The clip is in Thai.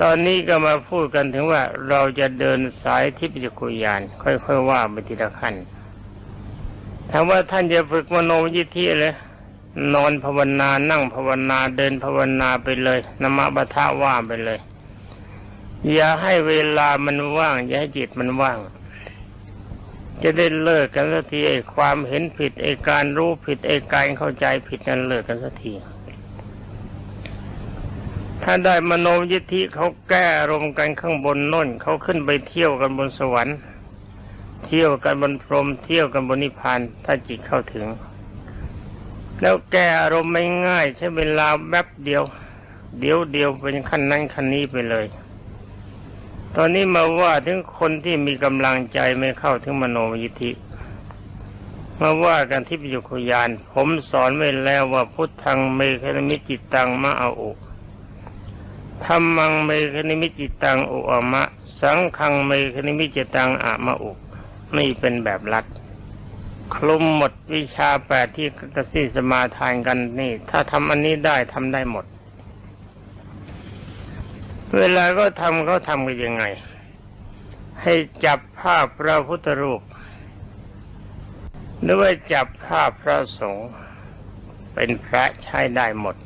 ตอนนี้ก็มาพูดกันถึงว่าเราจะเดินสายทิพยคุยาน ค่อยๆว่าไปทีละขั้นถามว่าท่านจะฝึกมโนยิทธิเลยนอนภาวนานั่งภาวนาเดินภาวนาไปเลยนมะบะทะว่าไปเลย อย่าให้เวลามันว่าง อย่าให้จิตมันว่าง จะได้เลิกกันสักทีไอ้ความเห็นผิดไอ้การรู้ผิดไอ้การเข้าใจผิดนั้นเลิกกันสักที ถ้าได้มโนยิทธิเขาแก้อารมณ์กันข้างบนน่นเขาขึ้นไปเที่ยวกันบนสวรรค์ เที่ยวกันบนพรหมเที่ยวกันบนนิพพานถ้าจิตเข้าถึง แล้วแก้อารมณ์ไม่ง่าย ใช้เวลาแป๊บเดียว เดี๋ยวเดียวเป็นขั้นนั้นขั้นนี้ไปเลย ตอนนี้มาว่าถึงคนที่มีกำลังใจไม่เข้าถึงมโนยิทธิมาว่ากันที่ปิยุคยาน ผมสอนไว้แล้วว่าพุทธังเมฆนมิจิตตังมะอาอุ ธรรมังเมฆนิมิจิตังอุอมะ สังฆังเมฆนิมิจิตังอะมะอุนี่เป็นแบบรัดคลุมหมดวิชาแปดที่กสิสมาทานกันนี่ ถ้าทำอันนี้ได้ทำได้หมด เวลาก็ทำเขาทำกันยังไง ให้จับภาพพระพุทธรูป หรือว่าจับภาพพระสงฆ์เป็นพระใช้ได้หมด